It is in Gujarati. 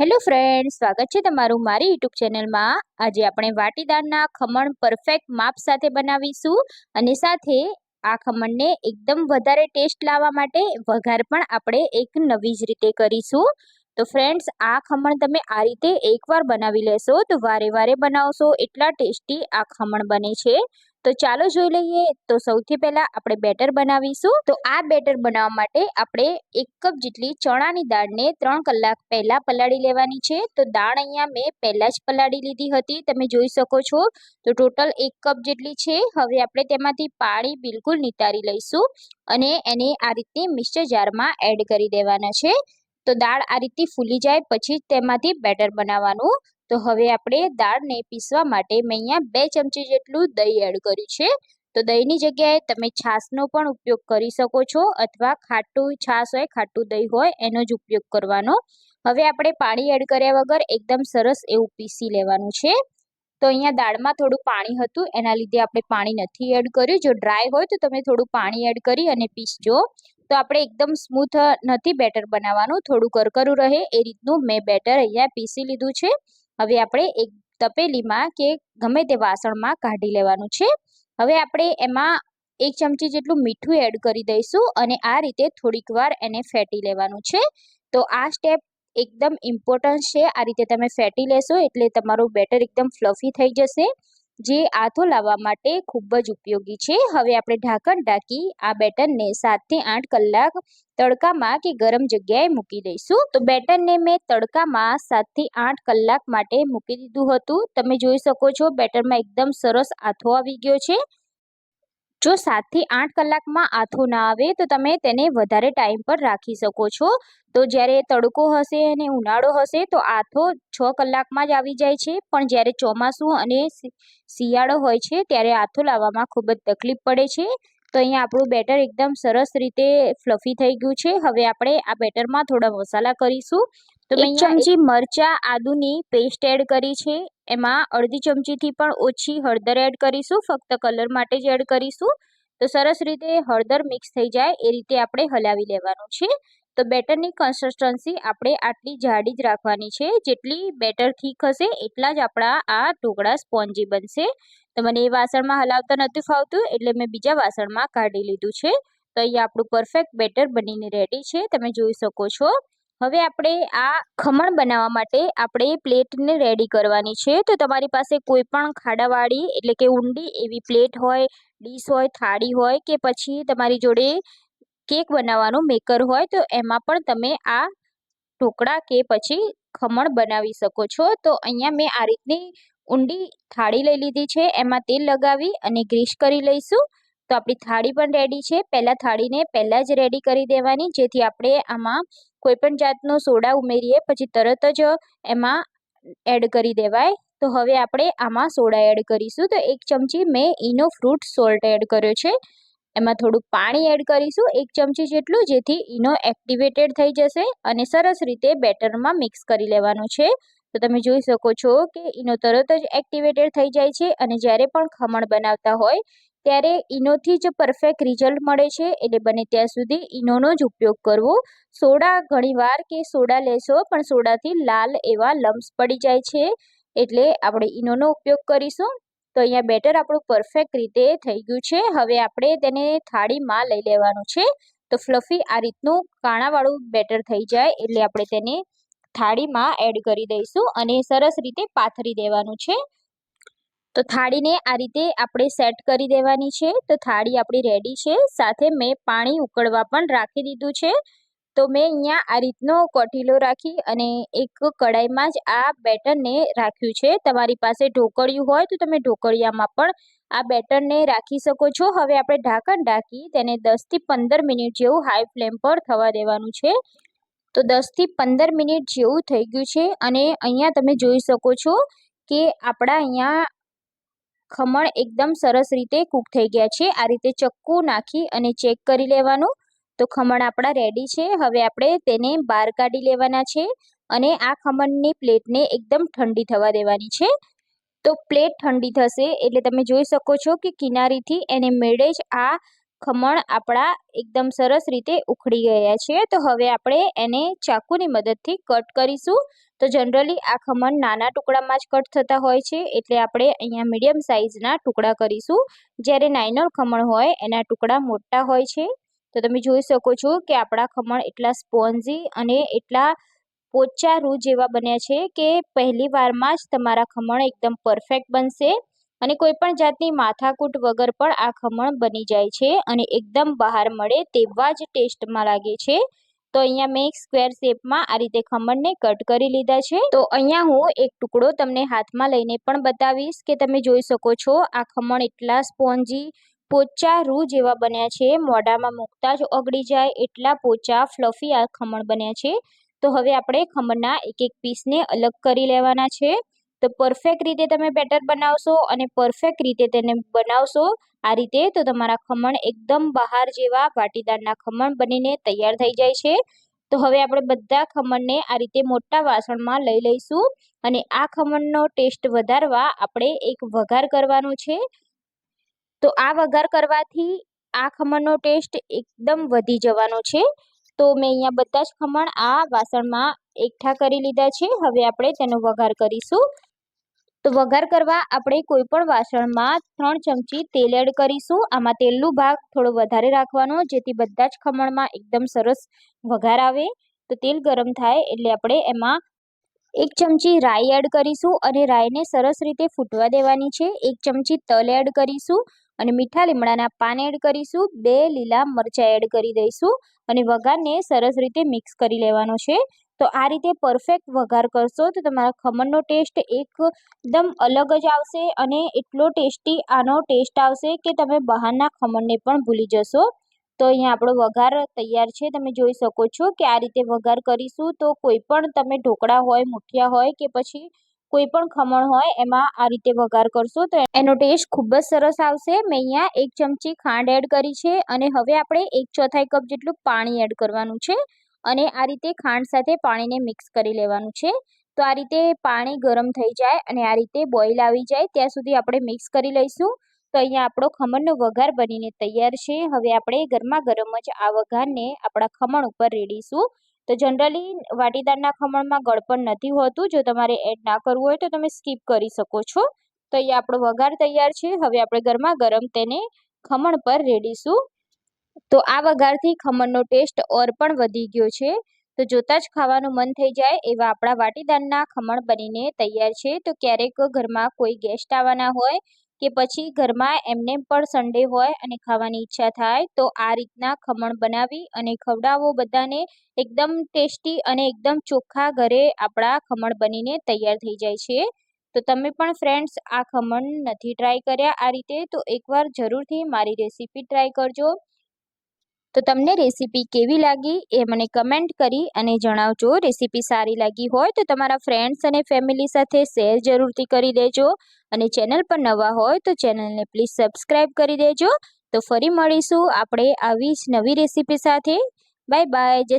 હેલો ફ્રેન્ડ સ્વાગત છે તમારું મારી યુટ્યુબ ચેનલમાં આજે આપણે વાટીદારના ખમણ પરફેક્ટ માપ સાથે બનાવીશું અને સાથે આ ખમણને એકદમ વધારે ટેસ્ટ લાવવા માટે વઘાર પણ આપણે એક નવી જ રીતે કરીશું. તો ફ્રેન્ડ્સ આ ખમણ તમે આ રીતે એકવાર બનાવી લેશો તો વારે વારે બનાવશો, એટલા ટેસ્ટી આ ખમણ બને છે. તો ચાલો જોઈ લઈએ. તો સૌથી પહેલા આપણે બેટર બનાવીશું. તો આ બેટર બનાવવા માટે આપણે એક કપ જેટલી ચણાની દાળને ત્રણ કલાક પહેલા પલાળી લેવાની છે. તો દાળ અહીંયા મેં પહેલા જ પલાળી લીધી હતી. તમે જોઈ શકો છો. તો ટોટલ એક કપ જેટલી છે. હવે આપણે તેમાંથી પાણી બિલકુલ નિતારી લઈશું અને એને આ રીતે મિક્સર જારમાં એડ કરી દેવાના છે. તો દાળ આ રીતે ફૂલી જાય. પછી તેમાંથી બેટર બનાવવાનું તો હવે આપણે દાળને પીસવા માટે મેં અહીંયા બે ચમચી જેટલું દહીં એડ કર્યું છે. તો દહીંની જગ્યાએ તમે છાશનો પણ ઉપયોગ કરી શકો છો અથવા ખાટું છાશ હોય, ખાટું દહીં હોય એનો જ ઉપયોગ કરવાનો. હવે આપણે પાણી એડ કર્યા વગર એકદમ સરસ એવું પીસી લેવાનું છે. તો અહીંયા દાળમાં થોડું પાણી હતું, એના લીધે આપણે પાણી નથી એડ કર્યું. જો ડ્રાય હોય તો તમે થોડું પાણી એડ કરી અને પીસજો. તો આપણે એકદમ સ્મૂથ નથી બેટર બનાવવાનું, થોડું કરકરું રહે એ રીતનું મેં બેટર અહીંયા પીસી લીધું છે. હવે આપણે એક તપેલીમાં કે ગમે તે વાસણમાં કાઢી લેવાનું છે. હવે આપણે એમાં એક ચમચી જેટલું મીઠું એડ કરી દઈશું અને આ રીતે થોડીક વાર એને ફેટી લેવાનું છે. તો આ સ્ટેપ એકદમ ઇમ્પોર્ટન્ટ છે. આ રીતે તમે ફેટી લેશો એટલે તમારું બેટર એકદમ ફ્લફી થઈ જશે. જે આથો લાવવા માટે ખૂબ જ ઉપયોગી છે. હવે આપણે ઢાંકણ ઢાંકી આ બેટરને સાતથી આઠ કલાક તડકામાં કે ગરમ જગ્યાએ મૂકી દઈશું. તો બેટરને મેં તડકામાં સાતથી આઠ કલાક માટે મૂકી દીધું હતું. તમે જોઈ શકો છો બેટરમાં એકદમ સરસ આથો આવી ગયો છે. જો સાતથી આઠ કલાકમાં આથો ના આવે, તો તમે તેને વધારે ટાઈમ પર રાખી શકો છો. તો જ્યારે તડકો હશે અને ઉનાળો હશે, તો આથો છ કલાકમાં જ આવી જાય છે. પણ જ્યારે ચોમાસું અને શિયાળો હોય છે, ત્યારે આથો લાવવામાં ખૂબ જ તકલીફ પડે છે. તો અહીંયા આપણું બેટર એકદમ સરસ રીતે ફ્લફી થઈ ગયું છે. હવે આપણે આ બેટરમાં થોડા મસાલા કરીશું. એક ચમચી મરચા આદુની પેસ્ટ એડ કરી છે. એમાં અડધી ચમચીથી પણ ઓછી હળદર એડ કરીશું. ફક્ત કલર માટે જ એડ કરીશું. તો સરસ રીતે હળદર મિક્સ થઈ જાય. એ રીતે આપણે હલાવી લેવાનું છે. તો બેટરની કન્સિસ્ટન્સી આપણે આટલી જાડી જ રાખવાની છે. જેટલી બેટર થીક હશે એટલા જ આપણા આ ઢોકળા સ્પોન્જી બનશે. તો મને એ વાસણમાં હલાવતા નથી ફાવતું એટલે મેં બીજા વાસણમાં કાઢી લીધું છે. તો અહીંયા આપણું પરફેક્ટ બેટર બનીને રેડી છે. તમે જોઈ શકો છો. હવે આપણે આ ખમણ બનાવવા માટે આપણે પ્લેટને રેડી કરવાની છે. તો તમારી પાસે કોઈ પણ ખાડાવાળી એટલે કે ઊંડી એવી પ્લેટ હોય, ડીશ હોય, થાળી હોય કે પછી તમારી જોડે કેક બનાવવાનું મેકર હોય, તો એમાં પણ તમે આ ઢોકળા કે પછી ખમણ બનાવી શકો છો. તો અહીંયા મેં આ રીતની ઊંડી થાળી લઈ લીધી છે. એમાં તેલ લગાવી અને ગ્રીસ કરી લઈશું. તો આપણી થાળી પણ રેડી છે. પહેલાં થાળીને પહેલાં જ રેડી કરી દેવાની, જેથી આપણે આમાં કોઈપણ જાતનો સોડા ઉમેરીએ, પછી તરત જ એમાં એડ કરી દેવાય. તો હવે આપણે આમાં સોડા એડ કરીશું. તો એક ચમચી મેં ઈનો ફ્રૂટ સોલ્ટ એડ કર્યો છે. એમાં થોડું પાણી એડ કરીશું. એક ચમચી જેટલું, જેથી ઈનો એક્ટિવેટેડ થઈ જશે અને સરસ રીતે બેટરમાં મિક્સ કરી લેવાનું છે. તો તમે જોઈ શકો છો કે ઈનો તરત જ એક્ટિવેટેડ થઈ જાય છે અને જ્યારે પણ ખમણ બનાવતા હોય ત્યારે ઈનોથી જ પરફેક્ટ રિઝલ્ટ મળે છે. એટલે બને ત્યાં સુધી ઈનોનો જ ઉપયોગ કરવો. સોડા ઘણીવાર કે સોડા લેશો, પણ સોડાથી લાલ એવા લમ્સ પડી જાય છે. એટલે આપણે ઈનોનો ઉપયોગ કરીશું. તો અહીંયા બેટર આપણું પરફેક્ટ રીતે થઈ ગયું છે. હવે આપણે તેને થાળીમાં લઈ લેવાનું છે. તો ફ્લફી આ રીતનું કાણાવાળું બેટર થઈ જાય. એટલે આપણે તેને થાળીમાં એડ કરી દઈશું અને સરસ રીતે પાથરી દેવાનું છે. તો થાળીને આ રીતે આપણે સેટ કરી દેવાની છે. તો થાળી આપણી રેડી છે. સાથે મેં પાણી ઉકળવા પણ રાખી દીધું છે. તો મેં અહીંયા આ રીતનો કોઠીલો રાખી અને એક કડાઈમાં જ આ બેટરને રાખ્યું છે. તમારી પાસે ઢોકળિયું હોય તો તમે ઢોકળિયામાં પણ આ બેટરને રાખી શકો છો. હવે આપણે ઢાંકણ ઢાંકી તેને દસથી પંદર મિનિટ જેવું હાઈ ફ્લેમ પર થવા દેવાનું છે. તો દસથી પંદર મિનિટ જેવું થઈ ગયું છે અને અહીંયા તમે જોઈ શકો છો કે આપણા અહીંયા ખમણ એકદમ સરસ રીતે કૂક થઈ ગયા છે. આ રીતે ચક્કુ નાખી અને ચેક કરી લેવાનું. તો ખમણ આપણા રેડી છે. હવે આપણે તેને બહાર કાઢી લેવાના છે અને આ ખમણની પ્લેટને એકદમ ઠંડી થવા દેવાની છે. તો પ્લેટ ઠંડી થશે એટલે તમે જોઈ શકો છો કે કિનારીથી એને મેળે જ આ ખમણ આપણા એકદમ સરસ રીતે ઉખડી ગયા છે. તો હવે આપણે એને ચાકુની મદદથી કટ કરીશું. તો જનરલી આ ખમણ નાના ટુકડામાં જ કટ થતા હોય છે. એટલે આપણે અહીંયા મીડિયમ સાઇઝના ટુકડા કરીશું. જ્યારે નાઇનોલ ખમણ હોય, એના ટુકડા મોટા હોય છે. તો તમે જોઈ શકો છો કે આપણા ખમણ એટલા સ્પોન્જી અને એટલા પોચા રૂ જેવા બન્યા છે કે પહેલી વારમાં જ તમારા ખમણ એકદમ પરફેક્ટ બનશે અને કોઈ પણ જાતની માથાકૂટ વગર પણ આ ખમણ બની જાય છે અને એકદમ બહાર મળે તેવા જ ટેસ્ટમાં લાગે છે. તો અહીંયા મેં એક સ્ક્વેર શેપમાં આ રીતે ખમણને કટ કરી લીધા છે. તો અહીંયા હું એક ટુકડો તમને હાથમાં લઈને પણ બતાવીશ કે તમે જોઈ શકો છો, આ ખમણ એટલા સ્પોન્જી, પોચા રૂ જેવા બન્યા છે, મોઢામાં મૂકતા જ ઓગળી જાય, એટલા પોચા ફ્લફી આ ખમણ બન્યા છે. તો હવે આપણે ખમણના એક એક પીસને અલગ કરી લેવાના છે. તો પરફેક્ટ રીતે તમે બેટર બનાવશો અને પરફેક્ટ રીતે તેને બનાવશો આ રીતે તો તમારા ખમણ એકદમ બહાર જેવા વાટીદારના ખમણ બનીને તૈયાર થઈ જાય છે. તો હવે આપણે બધા ખમણને આ રીતે મોટા વાસણમાં લઈ લઈશું અને આ ખમણનો ટેસ્ટ વધારવા આપણે એક વઘાર કરવાનો છે. તો આ વઘાર કરવાથી આ ખમણનો ટેસ્ટ એકદમ વધી જવાનો છે. તો મેં અહીંયા બધા જ ખમણ આ વાસણમાં એકઠા કરી લીધા છે. હવે આપણે તેનો વઘાર કરીશું. તો વઘાર કરવા આપણે કોઈ પણ વાસણમાં ત્રણ ચમચી તેલ એડ કરીશું. આમાં તેલનો ભાગ થોડો વધારે રાખવાનો, જેથી બધા જ ખમણમાં એકદમ સરસ વઘાર આવે. તો તેલ ગરમ થાય એટલે આપણે એમાં એક ચમચી રાઈ એડ કરીશું અને રાઈને સરસ રીતે ફૂટવા દેવાની છે. એક ચમચી તલ એડ કરીશું અને મીઠા લીમડાના પાન એડ કરીશું. બે લીલા મરચાં એડ કરી દઈશું અને વઘારને સરસ રીતે મિક્સ કરી લેવાનો છે. તો આ રીતે પરફેક્ટ વઘાર કરશો તો તમારા ખમણનો ટેસ્ટ એકદમ અલગ જ આવશે અને એટલો ટેસ્ટી આનો ટેસ્ટ આવશે કે તમે બહારના ખમણને પણ ભૂલી જશો. તો અહીંયા આપણો વઘાર તૈયાર છે. તમે જોઈ શકો છો કે આ રીતે વઘાર કરીશું તો કોઈ પણ તમે ઢોકળા હોય, મુઠિયા હોય કે પછી કોઈ પણ ખમણ હોય એમાં આ રીતે વઘાર કરશો તો એનો ટેસ્ટ ખૂબ જ સરસ આવશે. મેં અહીંયા એક ચમચી ખાંડ એડ કરી છે અને હવે આપણે એક ચોથાઈ કપ જેટલું પાણી એડ કરવાનું છે. અને આ રીતે ખાંડ સાથે પાણીને મિક્સ કરી લેવાનું છે. તો આ રીતે પાણી ગરમ થઈ જાય અને આ રીતે બોઇલ આવી જાય. ત્યાં સુધી આપણે મિક્સ કરી લઈશું. તો અહીંયા આપણો ખમણનો વઘાર બનીને તૈયાર છે. હવે આપણે ગરમા ગરમ જ આ વઘારને આપણા ખમણ ઉપર રેડીશું. તો જનરલી વાટીદારના ખમણમાં ગળપણ નથી હોતું. જો તમારે એડ ના કરવું હોય તો તમે સ્કીપ કરી શકો છો. તો અહીંયા આપણો વઘાર તૈયાર છે. હવે આપણે ગરમા ગરમ તેને ખમણ પર રેડીશું. તો આ વઘારથી ખમણનો ટેસ્ટ ઓર પણ વધી ગયો છે. તો જોતાં જ ખાવાનું મન થઈ જાય એવા આપણા વાટીદારના ખમણ બનીને તૈયાર છે. તો ક્યારેક ઘરમાં કોઈ ગેસ્ટ આવવાના હોય કે પછી ઘરમાં એમને પણ સન્ડે હોય અને ખાવાની ઈચ્છા થાય તો આ રીતના ખમણ બનાવી અને ખવડાવો બધાને. એકદમ ટેસ્ટી અને એકદમ ચોખ્ખા ઘરે આપણા ખમણ બનીને તૈયાર થઈ જાય છે. તો તમે પણ ફ્રેન્ડ્સ આ ખમણ નથી ટ્રાય કર્યા આ રીતે તો એકવાર જરૂરથી મારી રેસીપી ટ્રાય કરજો. તો તમને રેસીપી કેવી લાગી એ મને કમેન્ટ કરી અને જણાવજો. રેસીપી સારી લાગી હોય તો તમારા ફ્રેન્ડ્સ અને ફેમિલી સાથે શેર જરૂરથી કરી દેજો. અને ચેનલ પર નવા હોય તો ચેનલને પ્લીઝ સબસ્ક્રાઈબ કરી દેજો. તો ફરી મળીશું આપણે આવી જ નવી રેસીપી સાથે. બાય બાય, જય